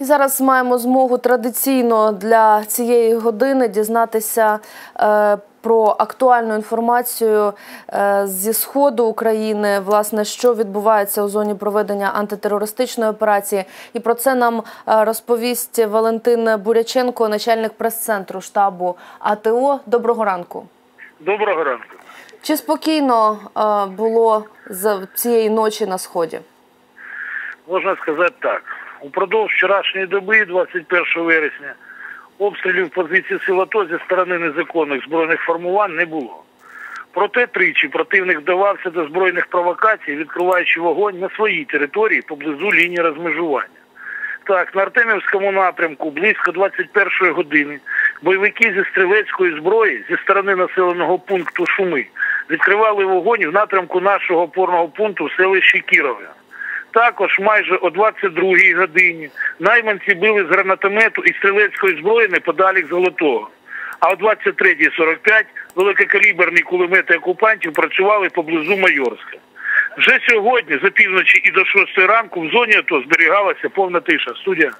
І зараз маємо змогу традиційно для цієї години дізнатися е, про актуальну інформацію е, зі сходу України, власне, що відбувається у зоні проведення антитерористичної операції. І про це нам е, розповість Валентин Буряченко, начальник прес-центру штабу АТО. Доброго ранку. Доброго ранку. Чи спокійно було з цієї ночі на сході? Можна сказати так. Упродовж вчорашньої доби, 21 вересня, обстрілів позицій сил АТО зі сторони незаконних збройних формувань не було. Проте тричі противник вдавався до збройних провокацій, відкриваючи вогонь на своїй території поблизу лінії розмежування. Так, на Артемівському напрямку близько 21 години бойовики зі стрілецької зброї зі сторони населеного пункту Шуми відкривали вогонь в напрямку нашого опорного пункту в селищі Кірове. Також майже о 22-й годині найманці били з гранатомету і стрілецької зброї неподалік Золотого. А о 23.45 великокаліберні кулемети окупантів працювали поблизу Майорська. Вже сьогодні, за півночі і до 6 ранку, в зоні АТО зберігалася повна тиша. Студія.